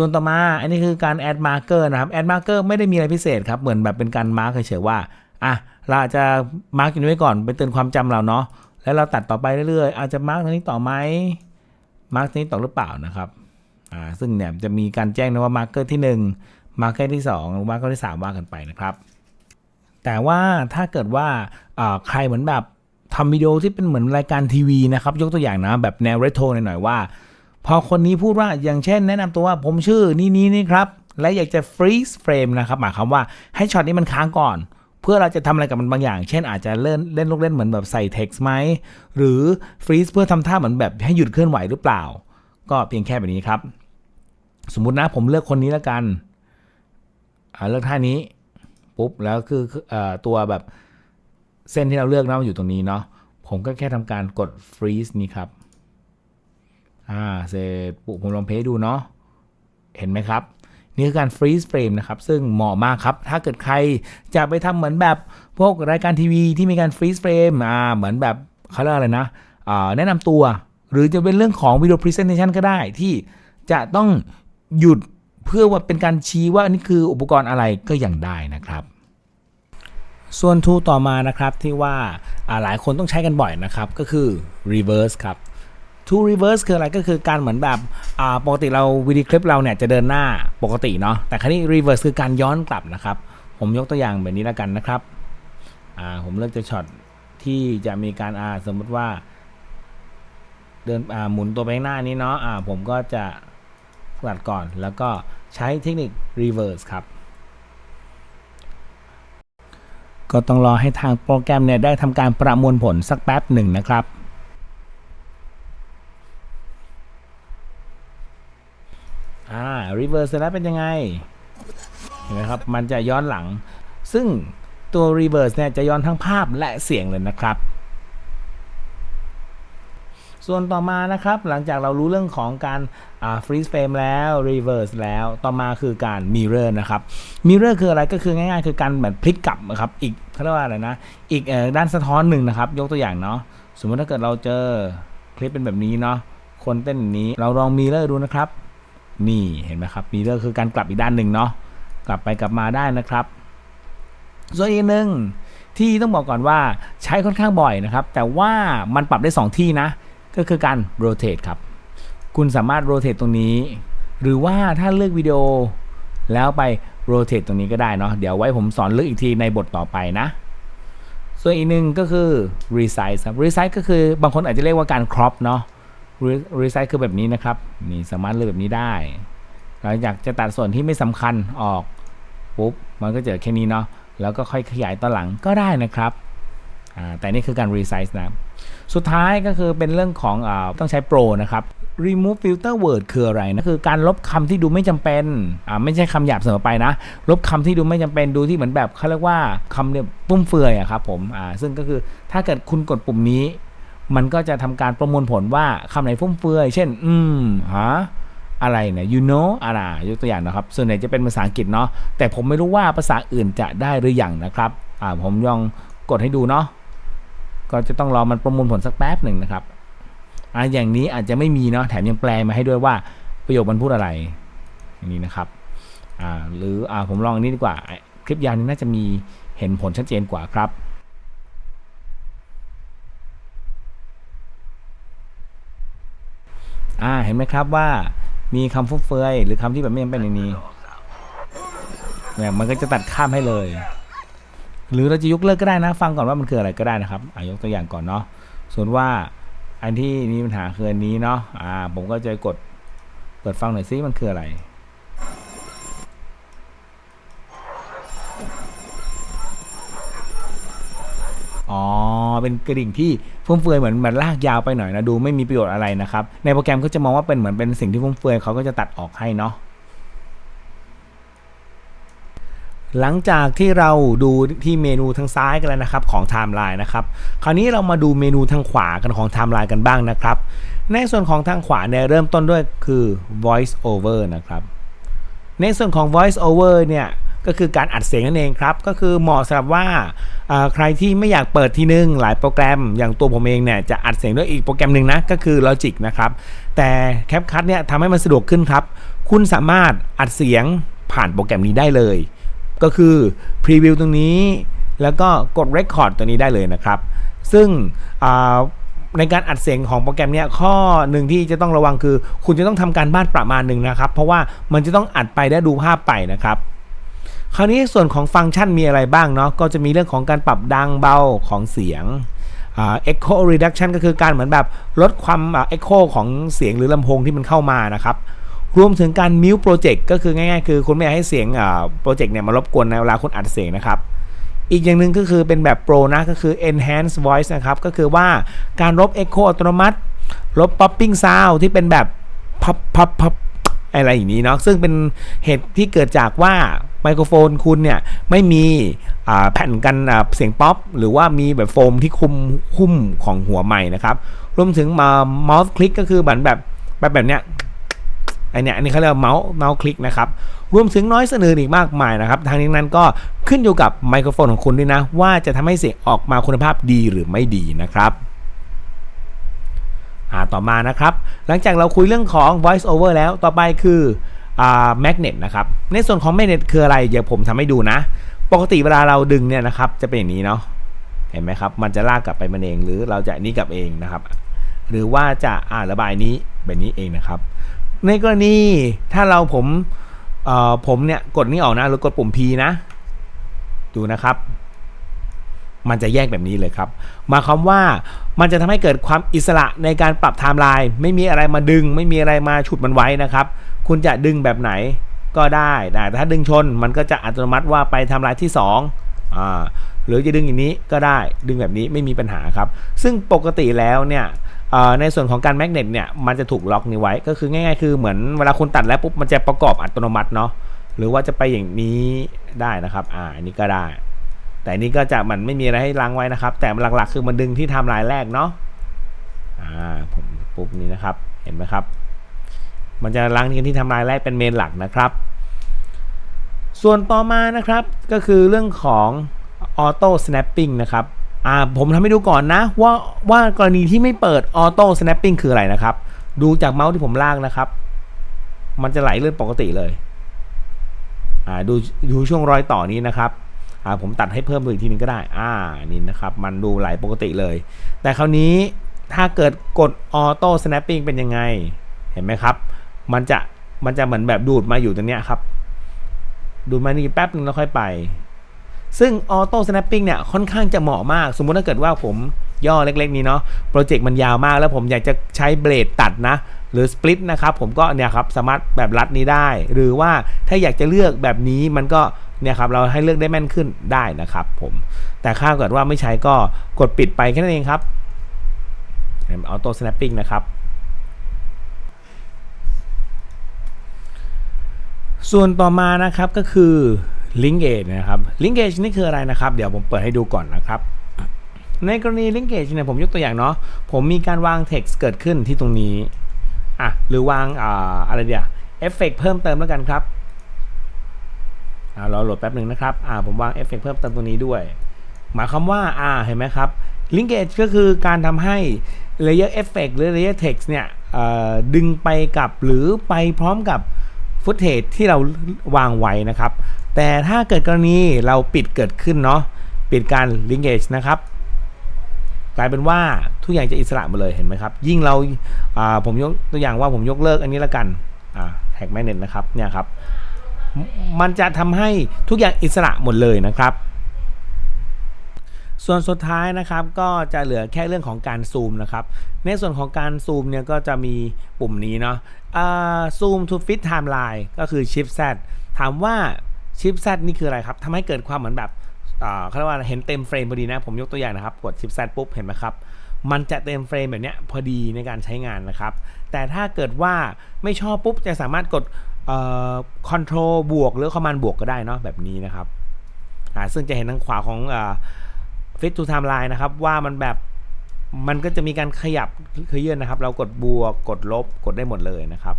ส่วนต่อมาอันนี้คือการแอดมาร์เกอร์นะครับแอดมาร์เกอร์ไม่ได้มีอะไรพิเศษครับ เหมือนแบบเป็นการมาร์กเฉยๆว่าอะเราจะมาร์กอยู่นี้ไว้ก่อนเป็นเตือนความจำเราเนาะแล้วเราตัดต่อไปเรื่อยๆอาจจะมาร์กตรงนี้ต่อไหมมาร์กตรงนี้ต่อหรือเปล่านะครับอ่าซึ่งเนี่ยจะมีการแจ้งนะว่ามาร์เกอร์ที่1มาร์เกอร์ที่2หรือมาร์เกอร์ที่ 3 ว่ากันไปนะครับ แต่ว่าถ้าเกิดว่าอ่าใครเหมือนแบบทำวิดีโอที่เป็นเหมือนรายการทีวีนะครับ ยกตัวอย่างนะแบบแนวเรโทรหน่อยๆว่า พอคนนี้พูดว่าอย่างเช่น แนะนำตัวว่าผมชื่อนี่นี่นี่ครับ และอยากจะฟรีซเฟรมนะครับหมายความว่าให้ช็อตนี้มันค้างก่อน เพื่อเราจะทำอะไรกับมันบางอย่าง เช่นอาจจะเล่นเล่นลูกเล่นเหมือนแบบใส่เท็กซ์ไหมหรือฟรีซเพื่อทำท่าเหมือนแบบให้หยุดเคลื่อนไหวหรือเปล่า ก็เพียงแค่แบบนี้ครับ สมมุตินะผมเลือกคนนี้แล้วกันเลือกท่านี้ปุ๊บแล้วคืออตัวแบบเส้นที่เราเลือกนะมันอยู่ตรงนี้เนาะผมก็แค่ทำการกดฟรีซนี้ครับ อ่าเสร็จปุ๊บผมลองเพย์ดูเนาะเห็นไหมครับ นี่คือการฟรีซเฟรมนะครับ ซึ่งเหมาะมากครับ ถ้าเกิดใครจะไปทำเหมือนแบบพวกรายการทีวีที่มีการฟรีซเฟรมอ่าเหมือนแบบเขาเรียกอะไรนะอ่าแนะนำตัว หรือจะเป็นเรื่องของวิดีโอพรีเซนเทชันก็ได้ที่จะต้องหยุดเพื่อว่าเป็นการชี้ว่านี่คืออุปกรณ์อะไรก็ยังได้นะครับส่วนทูต่อมานะครับที่ว่าอ่าหลายคนต้องใช้กันบ่อยนะครับ ก็คือ reverse ครับ to reverse คืออะไรก็คือการเหมือนแบบปกติเราวิดีโอคลิปเราเนี่ยจะเดินหน้าปกติเนาะแต่ครั้นี้ reverse คือการย้อนกลับนะครับ ผมยกตัวอย่างแบบนี้แล้วกันนะครับผมเลือกจะช็อตที่จะมีการอาสมมติว่า เดินหมุนตัวไปข้างหน้านี้เนาะผมก็จะตัดก่อน แล้วก็ใช้เทคนิค reverse ครับก็ต้องรอให้ทางโปรแกรมเนี่ยได้ทำการประมวลผลสักแป๊บหนึ่งนะครับ อ่า reverse เสแล้วเป็นยังไง เห็นไหมครับ มันจะย้อนหลัง ซึ่งตัว reverse เนี่ยจะย้อนทั้งภาพและเสียงเลยนะครับ ส่วนต่อมานะครับ หลังจากเรารู้เรื่องของการอ่า freeze frame แล้ว reverse แล้ว ต่อมาคือการ mirror นะครับ mirror คืออะไรก็คือง่ายๆ คือการแบบพลิกกลับนะครับ อีกเขาเรียกว่าอะไรนะ อีกด้านสะท้อนหนึ่งนะครับ ยกตัวอย่างเนาะ สมมติถ้าเกิดเราเจอคลิปเป็นแบบนี้เนาะ คนเต้นนี้ เราลอง mirror ดูนะครับ นี่เห็นไหมครับ mirror คือการกลับอีกด้านหนึ่งเนาะกลับไปกลับมาได้นะครับ ส่วนอีกหนึ่งที่ต้องบอกก่อนว่าใช้ค่อนข้างบ่อยนะครับ แต่ว่ามันปรับได้ 2 ที่นะ ก็คือการ rotate ครับ คุณสามารถ rotate ตรงนี้ หรือว่าถ้าเลือกวิดีโอ แล้วไป rotate ตรงนี้ก็ได้เนาะเดี๋ยวไว้ผมสอนเลือกอีกทีในบทต่อไปนะ ส่วนอีกหนึ่งก็คือ resize ครับ resize ก็คือบางคนอาจจะเรียกว่าการ crop เนาะ Re- resize คือแบบนี้นะครับ นี่สามารถเลือกแบบนี้ได้ เราอยากจะตัดส่วนที่ไม่สำคัญออกปุ๊บมันก็จะแค่นี้เนาะแล้วก็ค่อยขยายตอนหลังก็ได้นะครับแต่นี่คือการ resize นะสุดท้ายก็คือเป็นเรื่องของอต้องใช้โปรนะครับ remove filter word คืออะไรนะคือการลบคำที่ดูไม่จำเป็นไม่ใช่คำหยาบเสมอไปนะ ลบคำที่ดูไม่จำเป็นดูที่เหมือนแบบเขาเรียกว่าคำเนี่ยปุ้มเฟือยอะครับผมซึ่งก็คือถ้าเกิดคุณกดปุ่มนี้ มันก็จะทำการประมวลผลว่าคำไหนฟุ่มเฟือย เช่น อืมฮะอะไรเนี่ย you know อะไรยกตัวอย่างนะครับ ส่วนใหญ่จะเป็นภาษาอังกฤษเนาะ แต่ผมไม่รู้ว่าภาษาอื่นจะได้หรืออยังนะครับ อ่า ผมลองกดให้ดูเนาะ ก็จะต้องรอมันประมวลผลสักแป๊บหนึ่งนะครับ อ่า อย่างนี้อาจจะไม่มีเนาะ แถมยังแปลมาให้ด้วยว่าประโยคมันพูดอะไร อย่างนี้นะครับ อ่า หรือ อ่า ผมลองอันนี้ดีกว่า คลิปยาวนี้น่าจะมีเห็นผลชัดเจนกว่าครับ อ่าเห็นไหมครับว่ามีคำฟุ่มเฟือยหรือคำที่แบบไม่ยังเป็นในนี้เนี่ยมันก็จะตัดข้ามให้เลย หรือเราจะยกเลิกก็ได้นะ ฟังก่อนว่ามันคืออะไรก็ได้นะครับอายกตัวอย่างก่อนเนาะส่วนว่าอันที่มีปัญหาคืออันนี้เนาะอ่าผมก็จะกดเปิดฟังหน่อยซิมันคืออะไรอ๋อเป็นกระดิ่งที่ ฟุ่มเฟือยเหมือนมันลากยาวไปหน่อยนะดูไม่มีประโยชน์อะไรนะครับ ในโปรแกรมก็จะมองว่าเป็นเหมือนเป็นสิ่งที่ฟุ่มเฟือยเขาก็จะตัดออกให้เนาะหลังจากที่เราดูที่เมนูทางซ้ายกันแล้วนะครับของไทม์ไลน์นะครับ คราวนี้เรามาดูเมนูทางขวากันของไทม์ไลน์กันบ้างนะครับ ในส่วนของทางขวาเนี่ยเริ่มต้นด้วยคือ voice over นะครับ ในส่วนของ voice over เนี่ย ก็คือการอัดเสียงนั่นเองครับ ก็คือเหมาะสำหรับว่าใครที่ไม่อยากเปิดทีนึง หลายโปรแกรม อย่างตัวผมเองเนี่ยจะอัดเสียงด้วยอีกโปรแกรมหนึ่งนะก็คือ Logic นะครับแต่ CapCut เนี่ยทำให้มันสะดวกขึ้นครับ คุณสามารถอัดเสียงผ่านโปรแกรมนี้ได้เลย ก็คือพรีวิวตรงนี้ แล้วก็กด Record ตัวนี้ได้เลยนะครับ ซึ่งในการอัดเสียงของโปรแกรมเนี้ยข้อหนึ่งที่จะต้องระวังคือ คุณจะต้องทำการบ้านประมาณหนึ่งนะครับ เพราะว่ามันจะต้องอัดไปและดูภาพไปนะครับ คราวนี้ส่วนของฟังก์ชันมีอะไรบ้างเนาะก็จะมีเรื่องของการปรับดังเบาของเสียงเอ่า echo reduction ก็คือการเหมือนแบบลดความเอ่า echo ของเสียงหรือลำโพงที่มันเข้ามานะครับรวมถึงการ mute project ก็คือง่ายๆ คือคุณไม่อยากให้เสียงโปรเจกต์เนี่ยมารบกวนในเวลาคุณอัดเสียงนะครับ อีกอย่างหนึ่งก็คือเป็นแบบ Pro นะก็คือ Enhance Voice นะครับ ก็คือว่าการลบ Echo อัตโนมัติ ลบ Popping Sound ที่เป็นแบบพับพับพับอะไรอย่างนี้เนาะซึ่งเป็นเหตุที่เกิดจากว่า ไมโครโฟนคุณเนี่ยไม่มีแผ่นกันเสียงป๊อปหรือว่ามีแบบโฟมที่คุมหุ้มของหัวใหม่นะครับรวมถึงมา mouse click ก็คือเหมือนแบบแบบแบบเนี้ยไอเนี่ยอันนี้เขาเรียกว่าเมาส์เมาส์คลิกนะครับรวมถึงน้อยเสนออีกมากมายนะครับทางนี้นั้นก็ขึ้นอยู่กับไมโครโฟนของคุณด้วยนะ ว่าจะทำให้เสียงออกมาคุณภาพดีหรือไม่ดีนะครับอ่าต่อมานะครับ หลังจากเราคุยเรื่องของ voice over แล้วต่อไปคือ อ่า magnet นะครับในส่วนของ magnet คืออะไรเดี๋ยวผมทำให้ดูนะ ปกติเวลาเราดึงเนี่ยนะครับจะเป็นอย่างนี้เนาะเห็นไหมครับมันจะลากกลับไปมันเองหรือเราจะนนี้กลับเองนะครับ หรือว่าจะอ่าระบายนี้แบบนี้เองนะครับ ในกรณีถ้าเราผมเอ่อผมเนี่ยกดนี้ออกนะหรือกดปุ่ม P นะ ดูนะครับ มันจะแยกแบบนี้เลยครับมาความว่ามันจะทำให้เกิดความอิสระในการปรับไทม์ไลน์ไม่มีอะไรมาดึง ไม่มีอะไรมาฉุดมันไว้นะครับ คุณจะดึงแบบไหนก็ได้แต่ถ้าดึงชนมันก็จะอัตโนมัติว่าไปไทม์ไลน์ที่2อ่าหรือจะดึงอย่างนี้ก็ได้ดึงแบบนี้ไม่มีปัญหาครับ ซึ่งปกติแล้วเนี่ยในส่วนของการแมกเนตเนี่ยมันจะถูกล็อกนี้ไว้ก็คือง่ายๆ คือเหมือนเวลาคุณตัดแล้วปุ๊บมันจะประกอบอัตโนมัติเนาะหรือว่าจะไปอย่างนี้ได้นะครับอ่าอันนี้ก็ได้ แต่นี้ก็จะมันไม่มีอะไรให้ล้างไว้นะครับ แต่หลักๆ คือมันดึงที่ไทม์ไลน์แรกเนาะอ่าผมปุ๊บนี้นะครับเห็นไหมครับ มันจะล้างที่ที่ไทม์ไลน์แรกเป็นเมนหลักนะครับ ส่วนต่อมานะครับก็คือเรื่องของออโต้สแนปปิ้งนะครับอ่าผมทำให้ดูก่อนนะว่าว่ากรณีที่ไม่เปิดออโต้สแนปปิ้งคืออะไรนะครับ ดูจากเมาส์ที่ผมลากนะครับ มันจะไหลเลื่อนปกติเลยอ่าดูดูช่วงรอยต่อนี้นะครับ ผมตัดให้เพิ่มดูอีกทีนึงก็ได้ อ่า นี่นะครับ มันดูไหลปกติเลย แต่คราวนี้ถ้าเกิดกดออโต้สแนปปิ้งเป็นยังไง เห็นไหมครับ มันจะ มันจะเหมือนแบบดูดมาอยู่ตรงเนี้ยครับ ดูดมานี่แป๊บนึงแล้วค่อยไป ซึ่งออโต้สแนปปิ้งเนี่ยค่อนข้างจะเหมาะมาก สมมุติถ้าเกิดว่าผมย่อเล็กๆ นี้เนาะ โปรเจกต์มันยาวมากแล้วผมอยากจะใช้เบลดตัดนะ หรือสปลิตนะครับผมก็เนี่ยครับสามารถแบบรัดนี้ได้ หรือว่าถ้าอยากจะเลือกแบบนี้มันก็เนี่ยครับเราให้เลือกได้แม่นขึ้นได้นะครับผมแต่ถ้าเกิดว่าไม่ใช้ก็กดปิดไปแค่นั้นเองครับออโต้สแนปปิ้งนะครับส่วนต่อมานะครับก็คือ Linkage นะครับ Linkage นี่คืออะไรนะครับ เดี๋ยวผมเปิดให้ดูก่อนนะครับในกรณี Linkage เนี่ยผมยกตัวอย่างเนาะผมมีการวาง text เกิดขึ้นที่ตรงนี้ อะหรือวางอ่าอะไรเดียวเอฟเฟกเพิ่มเติมแล้วกันครับอ่าเราโหลดแป๊บหนึ่งนะครับอ่าผมวางเอฟเฟกเพิ่มเติมตรงนี้ด้วย หมายความว่าอ่าเห็นไหมครับ Linkage ก็คือการทำให้ Layer Effect หรือ Layer Text เนี่ยอ่อดึงไปกับหรือไปพร้อมกับฟุตเทจที่เราวางไว้นะครับ แต่ถ้าเกิดกรณีเราปิดเกิดขึ้นเนาะปิดการ linkage นะครับ กลายเป็นว่า ทุกอย่างจะอิสระหมดเลยเห็นไหมครับ ยิ่งเราผมยกตัวอย่างว่าผมยกเลิกอันนี้ละกันแท็กแมกเนตนะครับเนี่ยครับมันจะทำให้ทุกอย่างอิสระหมดเลยนะครับ ส่วนสุดท้ายนะครับก็จะเหลือแค่เรื่องของการซูมนะครับ ในส่วนของการซูมเนี่ยก็จะมีปุ่มนี้เนาะซูม to fit timeline ก็คือ shift z ถามว่า shift z นี่คืออะไรครับทำให้เกิดความเหมือนแบบเขาเรียกว่าเห็นเต็มเฟรมพอดีนะ ผมยกตัวอย่างนะครับ กด shift z ปุ๊บเห็นไหมครับ มันจะเต็มเฟรมแบบนี้พอดีในการใช้งานนะครับ แต่ถ้าเกิดว่าไม่ชอบปุ๊บจะสามารถกดเอ่อ control บวกหรือ command บวกก็ได้เนาะแบบนี้นะครับซึ่งจะเห็นทางขวาของฟิตทูไทม์ไลน์นะครับว่ามันแบบมันก็จะมีการขยับเคลื่อนนะครับ เรากดบวกกดลบกดได้หมดเลยนะครับ